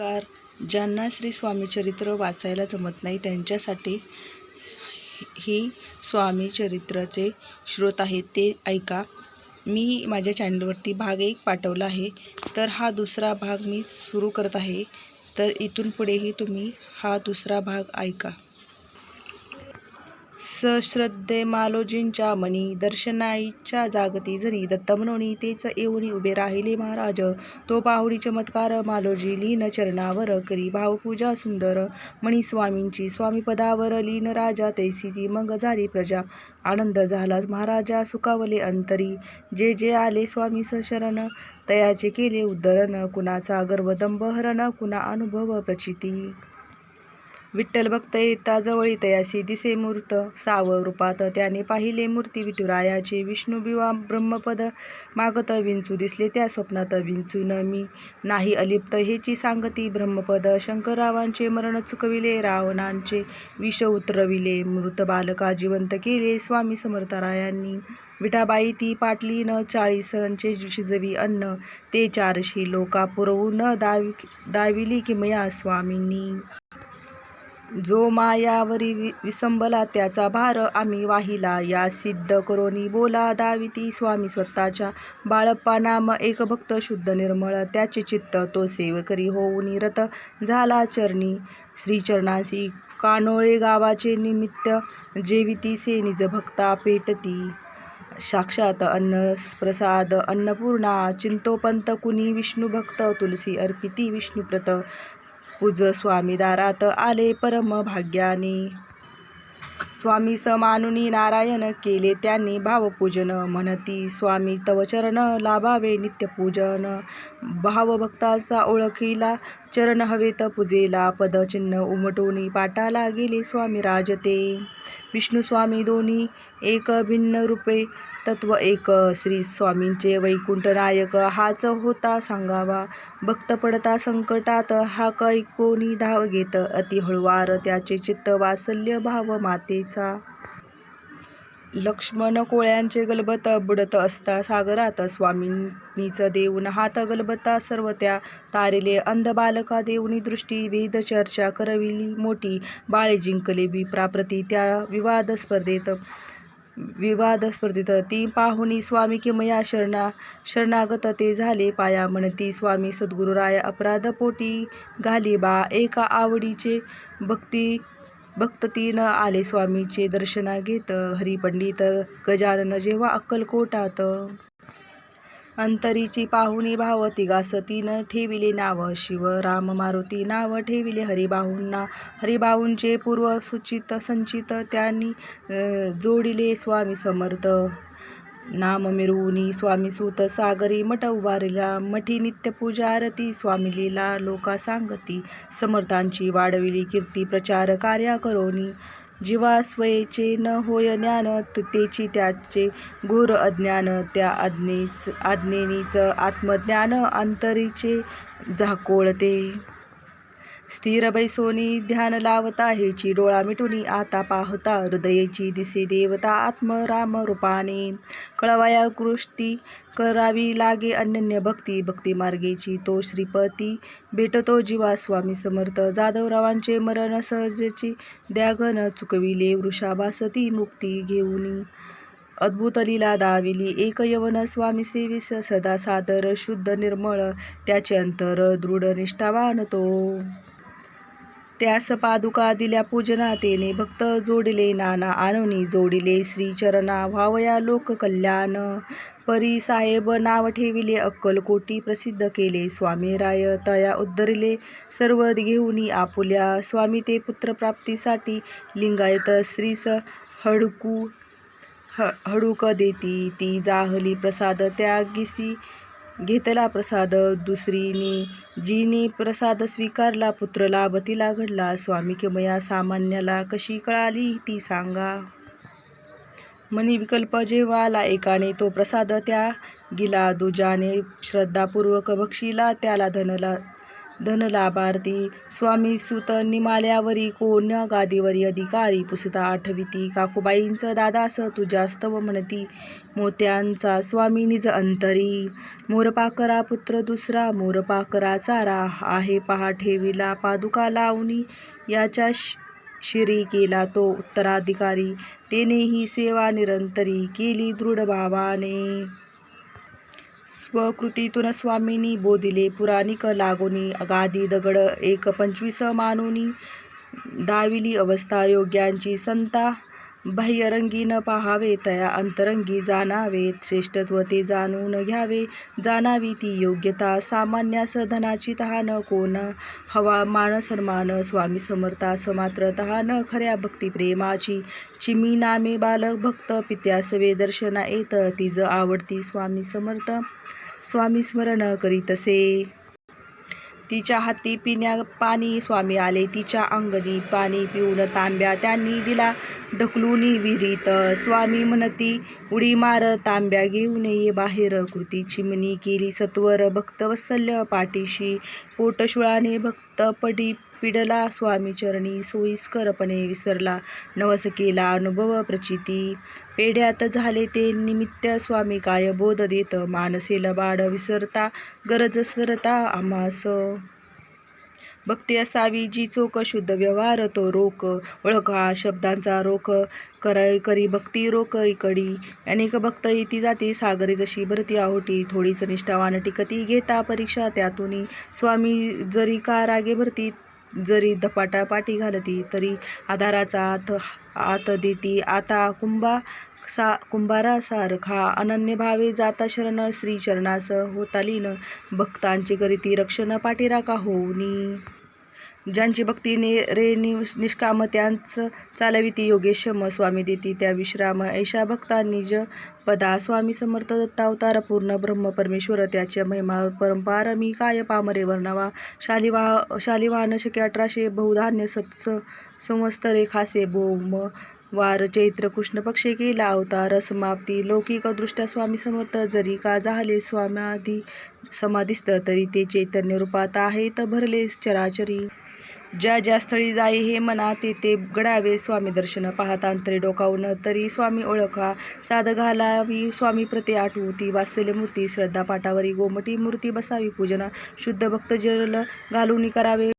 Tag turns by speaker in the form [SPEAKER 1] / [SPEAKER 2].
[SPEAKER 1] नमस्कार. ज्यांना श्री स्वामी चरित्र वाचायला जमत नाही त्यांच्यासाठी ही स्वामी चरित्राचे स्रोत आहेत ते ऐका. मी माझ्या चॅनलवरती भाग एक पाठवला आहे. तर हा दुसरा भाग मी सुरू करत आहे. तर इथून पुढेही तुम्ही हा दुसरा भाग ऐका. सश्रद्धे मालोजींच्या मनी दर्शनाईच्या जागती जरी दत्तमनोनी तेच येऊनी उभे राहिले महाराज. तो पाहुडी चमत्कार मालोजी लीन चरणावर करी भावपूजा सुंदर. मणी स्वामींची स्वामीपदावर लीन राजा तैसी ती मग झाली प्रजा. आनंद झाला महाराजा सुखावले अंतरी. जे जे आले स्वामी सशरण तयाचे केले उद्धरण. कुणाचा गर्वदंभ हरण कुणा अनुभव प्रचिती. विठ्ठल भक्त येता जवळी तयासी दिसे मूर्त साव रूपात त्याने पाहिले मूर्ती विठुरायाचे. विष्णू बिवा ब्रह्मपद मागत विंचू दिसले त्या स्वप्नात विंचून मी. नाही अलिप्त हेची सांगती ब्रह्मपद. शंकररावांचे मरण चुकविले रावणांचे विष उतरविले. मृत बालका जिवंत केले स्वामी समर्थरायांनी. विठाबाई ती पाटली न चाळीसांचे शिजवी अन्न. ते चारशे लोका पुरवून दावी दाविली किमया स्वामींनी. जो मायावरी वि विसंबला त्याचा भार आम्ही वाहिला. या सिद्ध करोनी बोला दाविती स्वामी स्वतःच्या बाळप्पा नाम एक भक्त शुद्ध निर्मळ. त्याचे चित्त तो सेवकरी होऊन रत झाला चरणी. श्रीचरणासी कानोळे गावाचे निमित्त जेवितीसे निज भक्ता पेटती. साक्षात अन्न प्रसाद अन्नपूर्णा. चिंतोपंत कुणी विष्णुभक्त. तुलसी अर्पिती विष्णुप्रत. पूज स्वामी दारात आले परम भाग्याने स्वामी समानुनी नारायण केले त्यांनी भावपूजन. म्हणती स्वामी तव चरण लाभावे नित्यपूजन. भावभक्ताचा ओळखीला चरण हवेत पूजेला. पदचिन्ह उमटोनी पाटाला गेले स्वामी राजते. विष्णू स्वामी दोन्ही एक भिन्न रूपे तत्व एक श्री स्वामींचे वैकुंठ नायक. हाच होता सांगावा. भक्त पडता संकटात हा कै कोणी धाव घेत? अति हळुवार त्याचे चित्त वासल्य भाव मातेचा. लक्ष्मण कोळ्यांचे गलबत बुडत असता सागरात. स्वामींनीच देऊन हात गलबता सर्व त्या तारिले. अंध बालका देऊनी दृष्टी वेद चर्चा करविली मोठी. बाळे जिंकले विप्राप्रती त्या विवाद स्पर्धेत. विवाद स्पर्धेत ती पाहुणी स्वामी किमया शरणा शरणागत ते झाले पाया. म्हणती स्वामी सद्गुरुराय अपराध पोटी घाली बा. एका आवडीचे भक्ती भक्ततीन आले स्वामीचे दर्शना घेत. हरिपंडित गजानन जेव्हा अक्कलकोटात अंतरीची पाहुणी भाव तिघासतीन ठेविले नाव. शिव राम मारुती नाव ठेविले हरिबाहूंना हरिबाहूंचे पूर्व सुचित संचित त्यांनी जोडिले स्वामी समर्थ. नाम मिरवुनी स्वामी सूत सागरी मठ उभारला मठी नित्यपूजा आरती स्वामी लीला लोका सांगती. समर्थांची वाढविली कीर्ती प्रचार कार्या करोनी. जीवास्वयेचे न होय ज्ञान तेची त्याचे घोर अज्ञान त्या आज्ञेच आज्ञेनीच आत्मज्ञान अंतरीचे झाकोळते. स्थिर बैसोनी ध्यान लावता हेची डोळा मिटुनी आता पाहता हृदयेची दिसे देवता आत्म राम रूपाने. कळवाया कृष्टी करावी लागे अनन्य भक्ती भक्ती मार्गेची तो श्रीपती. भेटतो जीवा स्वामी समर्थ. जाधवरावांचे मरण सहजेची द्यागन चुकविले वृषाभासती मुक्ती घेऊनी. अद्भुत लीला दाविली एक यवन स्वामी सेविस. सदा सादर शुद्ध निर्मळ त्याचे अंतर दृढ निष्ठावान तो. त्यास पादुका दिल्या पूजना तेने भक्त जोडले नाना आणोनी जोडिले श्रीचरणा व्हावया लोककल्याण. परी साहेब नाव ठेविले अक्कलकोटी प्रसिद्ध केले. स्वामी राय तया उद्धरिले सर्व घेऊनी आपुल्या. स्वामी ते पुत्रप्राप्तीसाठी लिंगायत श्रीस हडकू ह हडूक देती. ती जाहली प्रसाद त्यागिसी घेतला प्रसाद दुसरीनी जीनी प्रसाद स्वीकारला पुत्र लाभ तिला घडला स्वामी किमया सामान्याला कशी कळाली ती सांगा. मनी विकल्प जेव्हा आला एकाने तो प्रसाद त्या गिला दुजाने श्रद्धापूर्वक बक्षीला त्याला धनला धन लाभार्थी स्वामी सुत निमाल्यावरी कोण गादीवरी अधिकारी पुसता आठविती. काकूबाईंचं दादास तुझ्यास्तव म्हणती. मोत्यांचा स्वामी निज अंतरी. मोरपाकरा पुत्र दुसरा मोरपाकरा चारा. आहे पहा ठेविला पादुका लावणी. याच्या शि- शिरी केला तो उत्तराधिकारी. तेने ही सेवा निरंतरी केली दृढ भावाने. स्वकृतीतून स्वामींनी बोधिले पुराणिक लागोनी गादी दगड एक पंचवीस मानुनी दाविली अवस्था योग्यांची संता बाह्यरंगी न पाहावे तया अंतरंगी जाणावे श्रेष्ठत्व ते जाणून घ्यावे जाणावी ती योग्यता सामान्यास धनाची तहान कोण? हवा मान सन्मान स्वामी समर्थास मात्र तहान खऱ्या भक्ती प्रेमाची चिमी नामे बालक भक्त पित्यासवे दर्शना येत तिज आवडती स्वामी समर्थ. स्वामी स्मरण करीतसे तिच्या हाती पिण्या पाणी स्वामी आले. तिच्या अंगणी पाणी पिऊन तांब्या त्यांनी दिला. ढकलूनी विहिरीत स्वामी म्हणती उडी मार तांब्या घेऊन ये बाहेर. कृती चिमणी केली सत्वर भक्त वसल्य पाठीशी. पोटशुळाने भक्त पडी पिडला स्वामी चरणी सोयीस्करपणे विसरला नवसकेला अनुभव प्रचिती. पेढ्यात झाले ते निमित्त स्वामी काय बोध देत मानसेल बाड विसरता गरज सरता आम्हास. भक्ती असावी जी चोख शुद्ध व्यवहार तो रोक ओळखा शब्दांचा रोख कर करी भक्ती रोक इकडी. अनेक भक्त इति जाती सागरी जशी भरती आहोटी थोडीच निष्ठावान टिकती घेता परीक्षा त्यातून. स्वामी जरी का रागे भरती जरी धपाटा पाटी घालती तरी आधाराचा आत आत देती. आता कुंभा सा कुंभारासारखा अनन्य भावे जाता शरण श्री चरणास होतालीन भक्तांची करीती रक्षण पाठीराखा होऊनी. ज्यांची भक्तीने रे नि निष्काम त्यांचं चालविती योगेशम स्वामी देती. त्या विश्राम ऐशा भक्ता निज पदा स्वामी समर्थ दत्तावतार पूर्ण ब्रह्म परमेश्वर. त्याच्या महिमा परंपार मी काय पामरे वर्णवा. शालिवा शालिवाहन शके अठराशे बहुधान्य सत्स संवत्सरे खासे भौम वार. चैत्र कृष्ण पक्षे केला अवतार. समाप्ती लौकिक दृष्ट्या स्वामी समर्थ. जरी का झाले स्वामाधी समाधिस्थ तरी ते चैतन्य रूपात आहेत भरले चराचरी. ज्या ज्या स्थळी जाई हे म्हणा तेथे ते घडावे स्वामी दर्शन पाहता अंतरे डोकावून. तरी स्वामी ओळखा साध घालावी स्वामी प्रते आठवती. वात्सल्य मूर्ती श्रद्धा पाठावरी गोमटी मूर्ती बसावी पूजना. शुद्ध भक्त जल घालून करावे